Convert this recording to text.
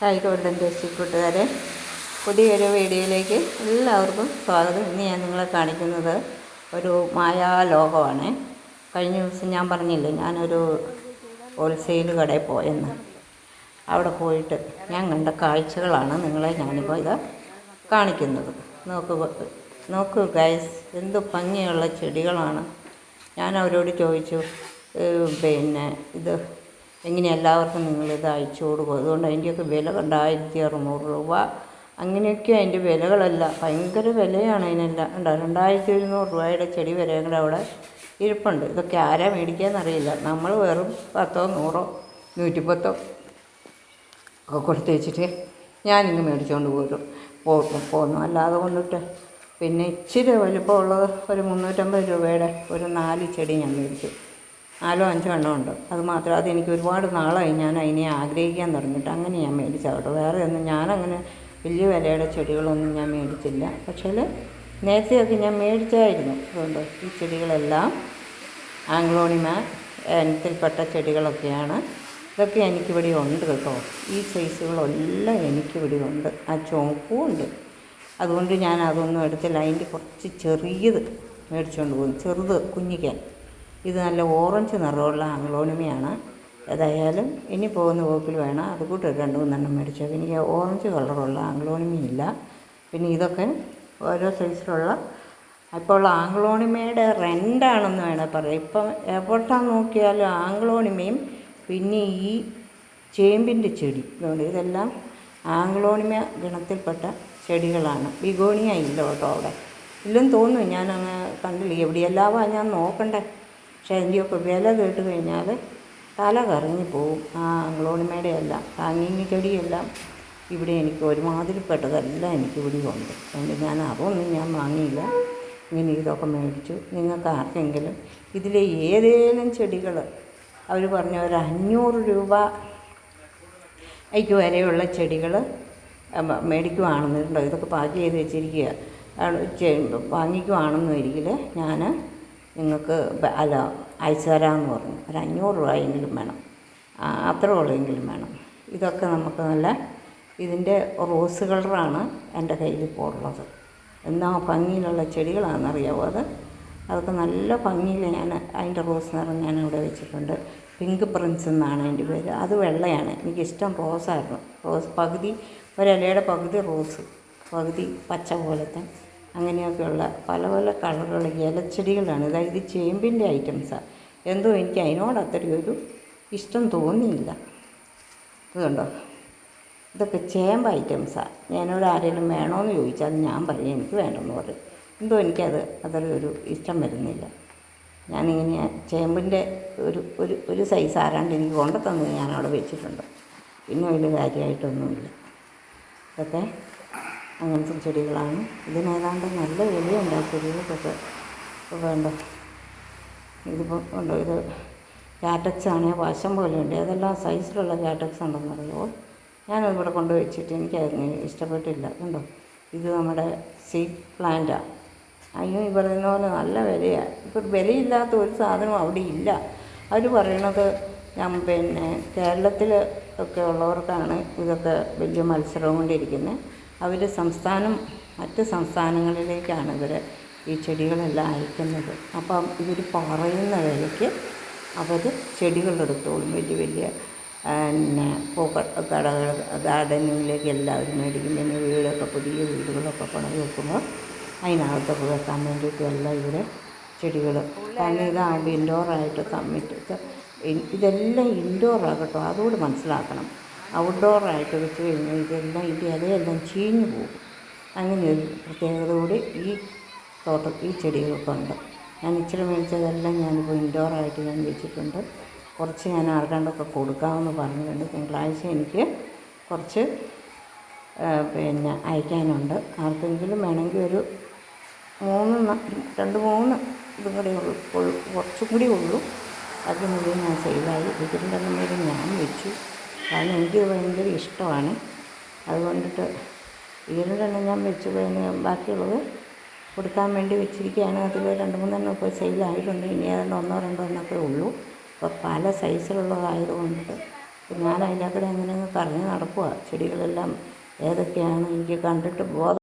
Hi golden tasty കൂട്ടുകാരെ പുതിയൊരു വീഡിയോയിലേക്ക് എല്ലാവർക്കും സ്വാഗതം. ഇന്ന് ഞാൻ നിങ്ങളെ കാണിക്കുന്നത് ഒരു മായാലോകമാണ്. കഴിഞ്ഞ ദിവസം ഞാൻ പറഞ്ഞില്ലേ ഞാനൊരു ഹോൾസെയിൽ കടയിൽ പോയെന്ന്. അവിടെ പോയിട്ട് ഞാൻ കണ്ട കാഴ്ചകളാണ് നിങ്ങളെ ഞാനിപ്പോൾ ഇത് കാണിക്കുന്നത്. നോക്കൂ നോക്കൂ ഗൈസ് എന്ത് ഭംഗിയുള്ള ചെടികളാണ്. ഞാൻ അവരോട് ചോദിച്ചു പിന്നെ ഇത് എങ്ങനെ എല്ലാവർക്കും നിങ്ങളിത് അയച്ചു കൊടുക്കും? അതുകൊണ്ട് അതിന്റെയൊക്കെ വില കണ്ട ആയിരത്തി അറുന്നൂറ് രൂപ. അങ്ങനെയൊക്കെ അതിന്റെ വിലകളല്ല. ഭയങ്കര വിലയാണ് അതിനെല്ലാം. ഉണ്ടോ രണ്ടായിരത്തി എഴുന്നൂറ് രൂപയുടെ ചെടി വരെ കൂടെ അവിടെ ഇരിപ്പുണ്ട്. ഇതൊക്കെ ആരാ മേടിക്കാന്നറിയില്ല. നമ്മൾ വെറും പത്തോ നൂറോ നൂറ്റിപ്പത്തോ ഒക്കെ കൊടുത്ത് വെച്ചിട്ട് ഞാനിങ്ങ് മേടിച്ചുകൊണ്ട് പോരും. പോകും പോന്നു അല്ലാതെ കൊണ്ടിട്ട് പിന്നെ ഇച്ചിരി വലിപ്പമുള്ളത് ഒരു മുന്നൂറ്റമ്പത് രൂപയുടെ ഒരു നാല് ചെടി ഞാൻ മേടിച്ചു. നാലോ അഞ്ചോ എണ്ണം ഉണ്ട്. അത് മാത്രം അത് എനിക്ക് ഒരുപാട് നാളായി. ഞാൻ അതിനെ ആഗ്രഹിക്കാൻ തുടങ്ങിയിട്ട് അങ്ങനെ ഞാൻ മേടിച്ചാട്ടോ വേറെ ഒന്നും ഞാനങ്ങനെ വലിയ വിലയുടെ ചെടികളൊന്നും ഞാൻ മേടിച്ചില്ല. പക്ഷേ നേരത്തെയൊക്കെ ഞാൻ മേടിച്ചായിരുന്നു അതുകൊണ്ട് ഈ ചെടികളെല്ലാം ആംഗ്ലോണിമ ഇനത്തിൽപ്പെട്ട ചെടികളൊക്കെയാണ്. ഇതൊക്കെ എനിക്കിവിടെ ഉണ്ട് കേട്ടോ. ഈ സൈസുകളെല്ലാം എനിക്കിവിടെ ഉണ്ട്. ആ ചോപ്പും ഉണ്ട്. അതുകൊണ്ട് ഞാൻ അതൊന്നും എടുത്തില്ല. അതിന്റെ കുറച്ച് ചെറിയത് മേടിച്ചുകൊണ്ട് പോകും ചെറുത് കുഞ്ഞിക്കാൻ. ഇത് നല്ല ഓറഞ്ച് നിറമുള്ള ആംഗ്ലോണിമയാണ് ഏതായാലും ഇനി പോകുന്ന വകുപ്പിൽ വേണം അത് കൂട്ടി രണ്ട് മൂന്നെണ്ണം മേടിച്ചു എനിക്ക് ഓറഞ്ച് കളറുള്ള ആംഗ്ലോണിമയില്ല പിന്നെ ഇതൊക്കെ ഓരോ സൈസിലുള്ള ഇപ്പോൾ ആംഗ്ലോണിമയുടെ റെന്റാണെന്ന് വേണേൽ പറയാം. ഇപ്പം എവിടെയാണ് നോക്കിയാലും ആംഗ്ലോണിമയും പിന്നെ ഈ ചേമ്പിന്റെ ചെടി. ഇതെല്ലാം ആംഗ്ലോണിമ ഗണത്തിൽപ്പെട്ട ചെടികളാണ്. ബിഗോണിയ ഇല്ല കേട്ടോ അവിടെ. ഇല്ലെന്ന് തോന്നുന്നു ഞാനങ്ങ് കണ്ടില്ല. എവിടെയെല്ലാമാണ് ഞാൻ നോക്കണ്ടേ? പക്ഷേ അതിന്റെയൊക്കെ വില കേട്ട് കഴിഞ്ഞാൽ തല കറങ്ങി പോവും. ആ ആംഗ്ലോണിമയുടെ എല്ലാം താങ്ങിങ്ങി ചെടിയെല്ലാം ഇവിടെ എനിക്ക് ഒരുമാതിരിപ്പെട്ടതെല്ലാം എനിക്ക് ഇവിടെ ഉണ്ട് അതുകൊണ്ട് ഞാൻ അതൊന്നും ഞാൻ വാങ്ങിയില്ല. ഇങ്ങനെ ഇതൊക്കെ മേടിച്ചു. നിങ്ങൾക്ക് ആർക്കെങ്കിലും ഇതിലെ ഏതേലും ചെടികൾ അവർ പറഞ്ഞ ഒരു അഞ്ഞൂറ് രൂപ ഐക്ക് വരെയുള്ള ചെടികൾ മേടിക്കുവാണെന്നുണ്ടോ ഇതൊക്കെ പാക്ക് ചെയ്ത് വെച്ചിരിക്കുക. ആണ് ചെ- വാങ്ങിക്കുവാണെന്നും ഒരിക്കൽ ഞാൻ നിങ്ങൾക്ക് അല്ല അയച്ചു തരാമെന്ന് പറഞ്ഞു. ഒരു അഞ്ഞൂറ് രൂപയെങ്കിലും വേണം. അത്ര ഉള്ളെങ്കിലും വേണം. ഇതൊക്കെ നമുക്ക് നല്ല ഇതിന്റെ റോസ് കളറാണ് എന്റെ കയ്യിൽ ഇപ്പോൾ ഉള്ളത്. എന്നാ ഭംഗിയിലുള്ള ചെടികളാണെന്നറിയാവോ അത്? അതൊക്കെ നല്ല ഭംഗിയിൽ ഞാൻ അതിന്റെ റോസ് നിറം ഞാൻ ഇവിടെ വെച്ചിട്ടുണ്ട്. പിങ്ക് പ്രിൻസ് എന്നാണ് അതിന്റെ പേര്. അത് വെള്ളയാണ്. എനിക്കിഷ്ടം റോസായിരുന്നു. റോസ് പകുതി ഒരലയുടെ പകുതി റോസ് പകുതി പച്ച പോലത്തെ അങ്ങനെയൊക്കെയുള്ള പല പല കളറുള്ള ഇലച്ചെടികളാണ്. അതായത് ചേമ്പിന്റെ ഐറ്റംസാണ് എന്തോ എനിക്ക് അതിനോട് ഒരു ഇഷ്ടം തോന്നിയില്ല. ഇതുണ്ടോ? ഇതൊക്കെ ചേമ്പ് ഐറ്റംസാണ് ഞാനോട് ആരെങ്കിലും വേണമെന്ന് ചോദിച്ചാൽ ഞാൻ പറയും. എനിക്ക് വേണമെന്ന് പറയും. എന്തോ എനിക്കത് അത്ര ഒരു ഇഷ്ടം വരുന്നില്ല. ഞാനിങ്ങനെ ചേമ്പിന്റെ ഒരു ഒരു ഒരു സൈസ് ആരാണ്ട് എനിക്ക് കൊണ്ടുതന്നത് ഞാൻ അവിടെ വെച്ചിട്ടുണ്ട്. പിന്നെ വലിയ കാര്യമായിട്ടൊന്നുമില്ല. ഇതൊക്കെ അങ്ങനത്തെ ചെടികളാണ്. ഇതിനേതാണ്ട് നല്ല വിലയുണ്ട് ആ ചെടികൾക്കൊക്കെ വേണ്ട? ഇതിപ്പോൾ ഉണ്ടോ? ഇത് കാറ്റക്സ് ആണെങ്കിൽ വശം പോലെ ഉണ്ട്. ഏതെല്ലാം സൈസിലുള്ള കാറ്റക്സ് ഉണ്ടെന്ന് അറിയുമോ? ഞാനത് കൊണ്ട് വെച്ചിട്ട് എനിക്ക് അതിന് ഇഷ്ടപ്പെട്ടില്ല. കണ്ടോ? ഇത് നമ്മുടെ സീഡ് പ്ലാന്റാണ് അയ്യോ ഈ പറയുന്ന പോലെ നല്ല വിലയാണ് ഇപ്പോൾ വിലയില്ലാത്ത ഒരു സാധനവും അവിടെ ഇല്ല. അവർ പറയണത് ഞാൻ പിന്നെ കേരളത്തിൽ ഒക്കെ ഉള്ളവർക്കാണ് ഇതൊക്കെ വലിയ മത്സരം കൊണ്ടിരിക്കുന്നത് അവർ സംസ്ഥാനം മറ്റ് സംസ്ഥാനങ്ങളിലേക്കാണ് ഇവർ ഈ ചെടികളെല്ലാം അയക്കുന്നത്. അപ്പം ഇവർ പറയുന്ന വിലയ്ക്ക് അവർ ചെടികളെടുത്തോളും. വലിയ വലിയ പിന്നെ പൂക്ക കടകൾ ഗാർഡനിങ്ങിലേക്ക് എല്ലാവരും മേടിക്കും. പിന്നെ വീടൊക്കെ പുതിയ വീടുകളൊക്കെ പണി വെക്കുമ്പോൾ അതിനകത്തൊക്കെ വെക്കാൻ വേണ്ടിയിട്ടും എല്ലാം ഇവിടെ ചെടികൾ. കാരണം ഇതാണ്ട് ഇൻഡോറായിട്ട് കമ്മിറ്റ് ഇതെല്ലാം ഇൻഡോറാണ് കേട്ടോ അതുകൂടി മനസ്സിലാക്കണം. ഔട്ട്ഡോറായിട്ട് വെച്ച് കഴിഞ്ഞാൽ ഇതെല്ലാം ഇതിന്റെ ഇലയെല്ലാം ചീഞ്ഞു പോകും. അങ്ങനെ ഒരു പ്രത്യേകത കൂടി ഈ തോട്ടം ഈ ചെടികൾക്കുണ്ട് ഞാൻ ഇച്ചിരി മേടിച്ചതെല്ലാം ഞാനിപ്പോൾ ഇൻഡോറായിട്ട് ഞാൻ വെച്ചിട്ടുണ്ട്. കുറച്ച് ഞാൻ ആർക്കാണ്ടൊക്കെ കൊടുക്കാമെന്ന് പറഞ്ഞിട്ടുണ്ട്. തിങ്കളാഴ്ച എനിക്ക് കുറച്ച് പിന്നെ അയക്കാനുണ്ട്. ആർക്കെങ്കിലും വേണമെങ്കിൽ ഒരു മൂന്ന് രണ്ട് മൂന്ന് ഇതും കൂടെ ഉള്ളൂ കുറച്ചും കൂടി ഉള്ളൂ. അത് മുഴുവൻ ഞാൻ സെയിലായി ഇതിന്റെ മേലെ ഞാൻ വെച്ചു. കാരണം എനിക്ക് ഭയങ്കര ഇഷ്ടമാണ്. അതുകൊണ്ടിട്ട് ഇതിലെണ്ണം ഞാൻ വെച്ചു കഴിഞ്ഞ് ബാക്കിയുള്ളത് കൊടുക്കാൻ വേണ്ടി വെച്ചിരിക്കുകയാണ്. അതിൽ രണ്ട് മൂന്നെണ്ണം ഇപ്പോൾ സെയിലായിട്ടുണ്ട്. ഇനി ഏതാണ്ട് ഒന്നോ രണ്ടോ എണ്ണമൊക്കെ ഉള്ളൂ. അപ്പോൾ പല സൈസിലുള്ളതായതുകൊണ്ട് ഞാൻ അതിന്റെ കൂടെ അങ്ങനെ അങ്ങ് കറങ്ങി നടക്കുക ചെടികളെല്ലാം ഏതൊക്കെയാണ് എനിക്ക് കണ്ടിട്ട് ബോധം